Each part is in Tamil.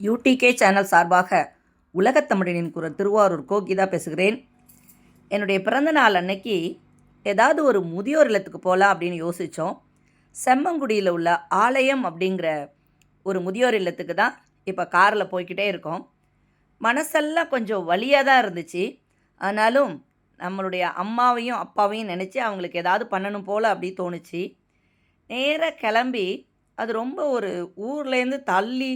யூடிகே சேனல் சார்பாக உலகத்தமிழனின் குரல் திருவாரூர் கோகிதா பேசுகிறேன். என்னுடைய பிறந்த நாள் அன்னைக்கு ஏதாவது ஒரு முதியோர் இல்லத்துக்கு போகலாம் அப்படின்னு யோசித்தோம் செம்மங்குடியில் உள்ள ஆலயம் அப்படிங்கிற ஒரு முதியோர் இல்லத்துக்கு தான் இப்போ காரில் போய்கிட்டே இருக்கோம். மனசெல்லாம் கொஞ்சம் வலியாக தான் இருந்துச்சு. ஆனாலும் நம்மளுடைய அம்மாவையும் அப்பாவையும் நினச்சி அவங்களுக்கு ஏதாவது பண்ணணும் போல் அப்படி தோணுச்சு. நேராக கிளம்பி அது ரொம்ப ஒரு ஊர்லேருந்து தள்ளி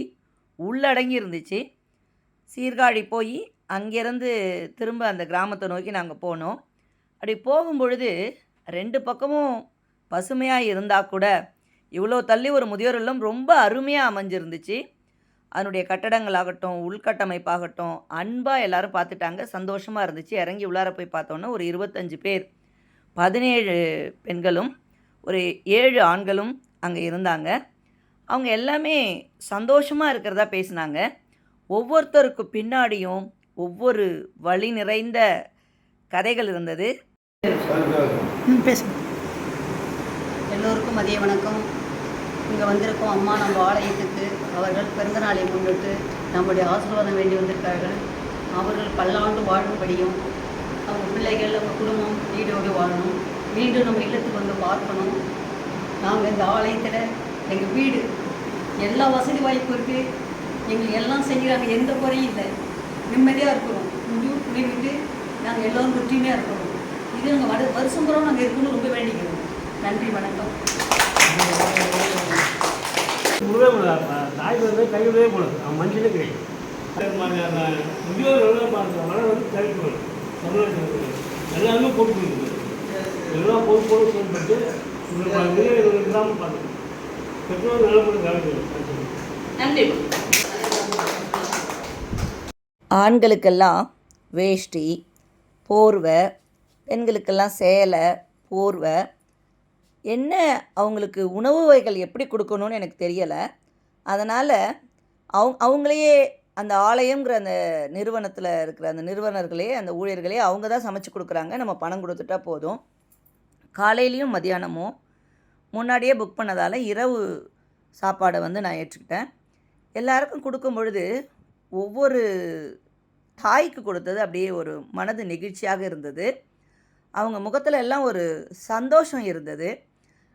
உள்ளடங்கி இருந்துச்சு சீர்காழி போய் அங்கேருந்து திரும்ப அந்த கிராமத்தை நோக்கி நாங்கள் போனோம். அப்படி போகும்பொழுது ரெண்டு பக்கமும் பசுமையாக இருந்தால் கூட இவ்வளோ தள்ளி ஒரு முதியோர் இல்லம் ரொம்ப அருமையாக அமைஞ்சிருந்துச்சு. அதனுடைய கட்டடங்களாகட்டும் உள்கட்டமைப்பாகட்டும் அன்பாக எல்லாரும் பார்த்துட்டாங்க. சந்தோஷமாக இருந்துச்சு. இறங்கி உள்ளார போய் பார்த்தோன்னா ஒரு இருபத்தஞ்சு பேர். பதினேழு பெண்களும் ஒரு ஏழு ஆண்களும் அங்கே இருந்தாங்க. அவங்க எல்லாமே சந்தோஷமாக இருக்கிறதா பேசினாங்க. ஒவ்வொருத்தருக்கு பின்னாடியும் ஒவ்வொரு வழி நிறைந்த கதைகள் இருந்தது. எல்லோருக்கும் மதிய வணக்கம். இங்கே வந்திருக்கோம் அம்மா நம்ம ஆலயத்துக்கு அவர்கள் பிறந்த நாளை முன்னிட்டு நம்முடைய ஆசீர்வாதம் வேண்டி வந்திருக்கார்கள் அவர்கள் பல்லாண்டு வாழும்படியும் அவங்க பிள்ளைகள் அவங்க குடும்பம் வீடோடு வாழணும். மீண்டும் நம்ம இல்லத்துக்கு வந்து பார்க்கணும். நாங்கள் இந்த ஆலயத்தில் எங்கள் வீடு எல்லா வசதி வாய்ப்பும் இருக்குது எங்களுக்கு எல்லாம் செய்கிறாங்க எந்த குறையும் இல்லை. நிம்மதியாக இருக்கிறோம். முழு துணி விட்டு நாங்கள் எல்லோரும் ஒற்றுமையாக இருக்கிறோம். இது நாங்கள் வட வருஷம் பூரா நாங்கள் இருக்கணும்னு ரொம்ப வேண்டிக்கிறோம். நன்றி வணக்கம். முழுவே முடியாது தாய் வந்து கைவிடவே கூடாது. அவன் மனுஷனே கிடையாது. அதே மாதிரி வந்து தவிர்க்கணும் தமிழ்நாட்டில் எல்லாருமே போட்டு கொடுக்குது எல்லாம் பொது பொது செயல்பட்டு முதியோர்கள் இல்லாமல் நன்றி. ஆண்களுக்கெல்லாம் வேஷ்டி போர்வை பெண்களுக்கெல்லாம் சேலை போர்வை. என்ன அவங்களுக்கு உணவு வகைகள் எப்படி கொடுக்கணும்னு எனக்கு தெரியலை. அதனால் அவங்க அவங்களையே அந்த ஆலயங்கிற அந்த நிறுவனத்தில் இருக்கிற அந்த நிறுவனர்களே அந்த ஊழியர்களே அவங்க தான் சமைச்சு கொடுக்குறாங்க. நம்ம பணம் கொடுத்துட்டா போதும். காலையிலையும் மதியானமும் முன்னாடியே புக் பண்ணதால் இரவு சாப்பாடை வந்து நான் ஏற்றுக்கிட்டேன். எல்லாருக்கும் கொடுக்கும் பொழுது ஒவ்வொரு தாய்க்கு கொடுத்தது அப்படியே ஒரு மனது நெகிழ்ச்சியாக இருந்தது. அவங்க முகத்தில் எல்லாம் ஒரு சந்தோஷம் இருந்தது.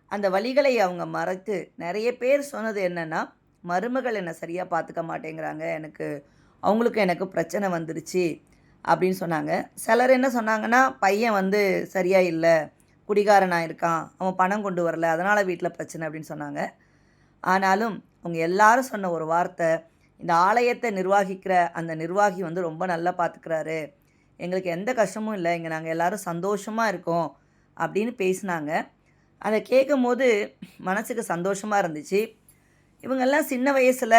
அந்த வழிகளை அவங்க மறைத்து நிறைய பேர் சொன்னது என்னென்னா மருமகள் என்னை சரியாக பார்த்துக்க மாட்டேங்கிறாங்க. எனக்கு அவங்களுக்கு எனக்கு பிரச்சனை வந்துருச்சு. அப்படின்னு சொன்னாங்க. சிலர் என்ன சொன்னாங்கன்னா பையன் வந்து சரியாக இல்லை. குடிகாரனாக இருக்கான் அவன் பணம் கொண்டு வரல அதனால் வீட்டில் பிரச்சனை அப்படின்னு சொன்னாங்க. ஆனாலும் அவங்க எல்லாரும் சொன்ன ஒரு வார்த்தை இந்த ஆலயத்தை நிர்வாகிக்கிற அந்த நிர்வாகி வந்து ரொம்ப நல்லா பார்த்துக்கிறாரு எங்களுக்கு எந்த கஷ்டமும் இல்லை இங்கே நாங்கள் எல்லாரும் சந்தோஷமாக இருக்கோம் அப்படின்னு பேசினாங்க. அதை கேட்கும் போது மனசுக்கு சந்தோஷமாக இருந்துச்சு. இவங்கெல்லாம் சின்ன வயசில்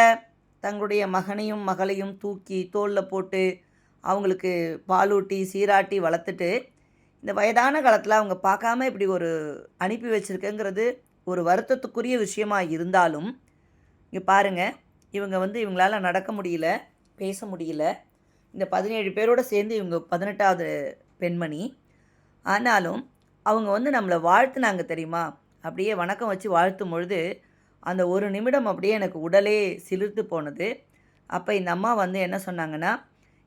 தங்களுடைய மகனையும் மகளையும் தூக்கி தோளில் போட்டு அவங்களுக்கு பாலூட்டி சீராட்டி வளர்த்துட்டு இந்த வயதான காலத்தில் அவங்க பார்க்காம இப்படி ஒரு அனுப்பி வச்சுருக்கேங்கிறது ஒரு வருத்தத்துக்குரிய விஷயமாக இருந்தாலும் இங்கே பாருங்கள் இவங்க வந்து இவங்களால நடக்க முடியல பேச முடியல. இந்த பதினேழு பேரோட சேர்ந்து இவங்க பதினெட்டாவது பெண்மணி. ஆனாலும் அவங்க வந்து நம்மளை வாழ்த்துனாங்க தெரியுமா? அப்படியே வணக்கம் வச்சு வாழ்த்தும் பொழுது அந்த ஒரு நிமிடம் அப்படியே எனக்கு உடலே சிலிர்த்து போனது. அப்போ இந்த அம்மா வந்து என்ன சொன்னாங்கன்னா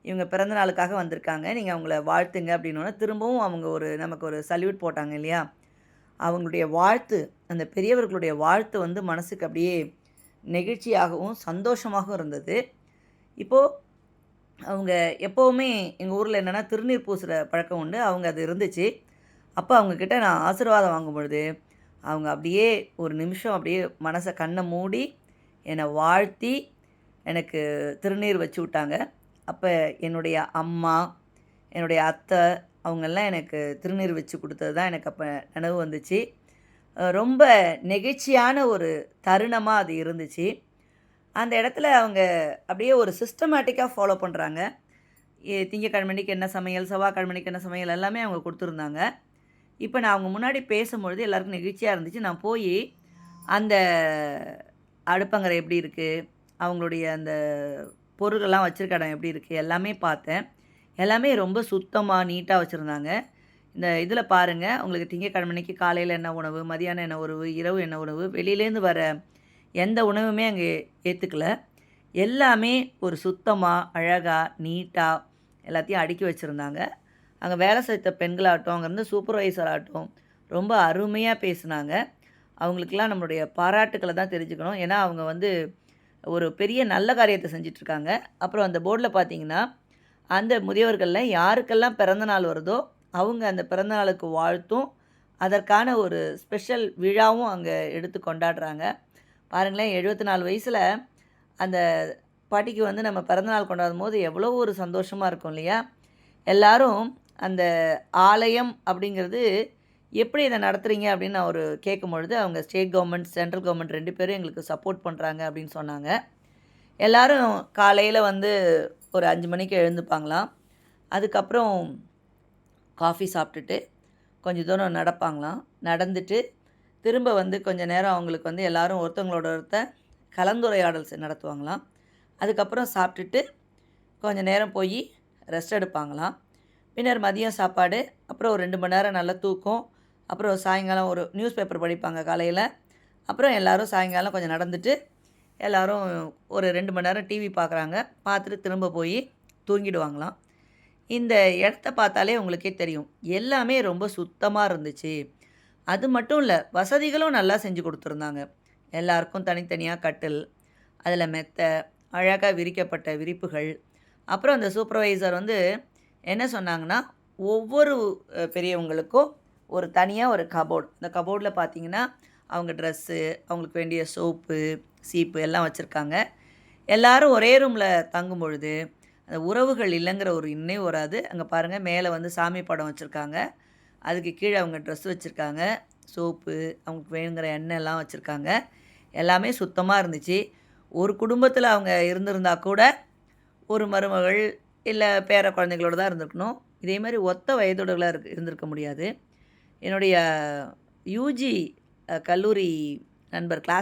இவங்க பிறந்த நாளுக்காக வந்திருக்காங்க. நீங்கள் அவங்கள வாழ்த்துங்க அப்படின்னோடனே திரும்பவும் அவங்க ஒரு நமக்கு ஒரு சல்யூட் போட்டாங்க இல்லையா? அவங்களுடைய வாழ்த்து அந்த பெரியவர்களுடைய வாழ்த்து வந்து மனசுக்கு அப்படியே நெகிழ்ச்சியாகவும் சந்தோஷமாகவும் இருந்தது. இப்போது அவங்க எப்போவுமே எங்கள் ஊரில் என்னென்னா திருநீர் பூசுகிற பழக்கம் உண்டு. அவங்க அது இருந்துச்சு. அப்போ அவங்கக்கிட்ட நான் ஆசீர்வாதம் வாங்கும் பொழுது அவங்க அப்படியே ஒரு நிமிஷம் அப்படியே மனசை கண்ணை மூடி என்னை வாழ்த்தி எனக்கு திருநீர் வச்சு விட்டாங்க. அப்போ என்னுடைய அம்மா என்னுடைய அத்தை அவங்கெல்லாம் எனக்கு திருநீர் வச்சு கொடுத்தது தான் எனக்கு அப்போ நினைவு வந்துச்சு. ரொம்ப நெகிழ்ச்சியான ஒரு தருணமாக அது இருந்துச்சு. அந்த இடத்துல அவங்க அப்படியே ஒரு சிஸ்டமேட்டிக்காக ஃபாலோ பண்ணுறாங்க திங்கக்கிழமைக்கு என்ன சமையல் செவ்வாய்க்கிழமைக்கு என்ன சமையல் எல்லாமே அவங்க கொடுத்துருந்தாங்க. இப்போ நான் அவங்க முன்னாடி பேசும்பொழுது எல்லாருக்கும் நெகிழ்ச்சியாக இருந்துச்சு. நான் போய் அந்த அடுப்பங்கரை எப்படி இருக்குது அவங்களுடைய அந்த பொருள்கள்லாம் வச்சுருக்க இடம் எப்படி இருக்குது எல்லாமே பார்த்தேன். எல்லாமே ரொம்ப சுத்தமாக நீட்டாக வச்சுருந்தாங்க. இந்த இதில் பாருங்கள் உங்களுக்கு திங்கக்கிழமைக்கு காலையில் என்ன உணவு மதியானம் என்ன உணவு இரவு என்ன உணவு வெளியிலேருந்து வர எந்த உணவுமே அங்கே ஏற்றுக்கல எல்லாமே ஒரு சுத்தமாக அழகாக நீட்டாக எல்லாத்தையும் அடுக்கி வச்சுருந்தாங்க. அங்கே வேலை செய்த பெண்களாகட்டும் அங்கேருந்து சூப்பர்வைசர் ஆகட்டும் ரொம்ப அருமையாக பேசுனாங்க. அவங்களுக்கெல்லாம் நம்மளுடைய பாராட்டுக்களை தான் தெரிஞ்சுக்கணும். ஏன்னா அவங்க வந்து ஒரு பெரிய நல்ல காரியத்தை செஞ்சிட்ருக்காங்க. அப்புறம் அந்த போர்டில் பார்த்தீங்கன்னா அந்த முதியவர்களில் யாருக்கெல்லாம் பிறந்த நாள் வருதோ அவங்க அந்த பிறந்த நாளுக்கு வாழ்த்தும் அதற்கான ஒரு ஸ்பெஷல் விழாவும் அங்கே எடுத்து கொண்டாடுறாங்க. பாருங்களேன் எழுபத்தி நாலு வயசில் அந்த பாட்டிக்கு வந்து நம்ம பிறந்தநாள் கொண்டாடும் போது எவ்வளோ ஒரு சந்தோஷமாக இருக்கும் இல்லையா? எல்லோரும் அந்த ஆலயம் அப்படிங்கிறது எப்படி இதை நடத்துகிறீங்க அப்படின்னு நான் ஒரு கேட்கும் பொழுது அவங்க ஸ்டேட் கவர்மெண்ட் சென்ட்ரல் கவர்மெண்ட் ரெண்டு பேரும் எங்களுக்கு சப்போர்ட் பண்ணுறாங்க அப்படின்னு சொன்னாங்க. எல்லோரும் காலையில் வந்து ஒரு அஞ்சு மணிக்கு எழுந்துப்பாங்களாம். அதுக்கப்புறம் காஃபி சாப்பிட்டுட்டு கொஞ்சம் தூரம் நடப்பாங்களாம். நடந்துட்டு திரும்ப வந்து கொஞ்சம் நேரம் அவங்களுக்கு வந்து எல்லோரும் ஒருத்தவங்களோட ஒருத்த கலந்துரையாடல் நடத்துவாங்களாம். அதுக்கப்புறம் சாப்பிட்டுட்டு கொஞ்சம் நேரம் போய் ரெஸ்ட் எடுப்பாங்களாம். பின்னர் மதியம் சாப்பாடு அப்புறம் ஒரு ரெண்டு மணி நேரம் நல்ல தூக்கம் அப்புறம் சாயங்காலம் ஒரு நியூஸ் பேப்பர் படிப்பாங்க காலையில். அப்புறம் எல்லோரும் சாயங்காலம் கொஞ்சம் நடந்துட்டு எல்லோரும் ஒரு ரெண்டு மணி நேரம் டிவி பார்க்குறாங்க பார்த்துட்டு திரும்ப போய் தூங்கிடுவாங்களாம். இந்த இடத்த பார்த்தாலே உங்களுக்கே தெரியும். எல்லாமே ரொம்ப சுத்தமாக இருந்துச்சு. அது மட்டும் இல்லை வசதிகளும் நல்லா செஞ்சு கொடுத்துருந்தாங்க. எல்லாருக்கும் தனித்தனியாக கட்டில் அதில் மெத்த அழகாக விரிக்கப்பட்ட விரிப்புகள். அப்புறம் அந்த சூப்பர்வைசர் வந்து என்ன சொன்னாங்கன்னா ஒவ்வொரு பெரியவங்களுக்கும் ஒரு தனியாக ஒரு கபோர்டு அந்த கபோர்டில் பார்த்தீங்கன்னா அவங்க ட்ரெஸ்ஸு அவங்களுக்கு வேண்டிய சோப்பு சீப்பு எல்லாம் வச்சுருக்காங்க. எல்லோரும் ஒரே ரூமில் தங்கும் பொழுது அந்த உறவுகள் இல்லைங்கிற ஒரு இன்னே வராது. அங்கே பாருங்கள் மேலே வந்து சாமி படம் வச்சுருக்காங்க. அதுக்கு கீழே அவங்க ட்ரெஸ் வச்சுருக்காங்க. சோப்பு அவங்களுக்கு வேணுங்கிற எண்ணெய் எல்லாம் வச்சுருக்காங்க. எல்லாமே சுத்தமாக இருந்துச்சு. ஒரு குடும்பத்தில் அவங்க இருந்திருந்தா கூட ஒரு மருமகள் இல்லை பேர குழந்தைங்களோட தான் இருந்திருக்கணும். இதே மாதிரி ஒத்த வயதோடுகளாக இருக்கு இருந்திருக்க முடியாது. என்னுடைய யூஜி கல்லூரி நண்பர் கிளாஸ்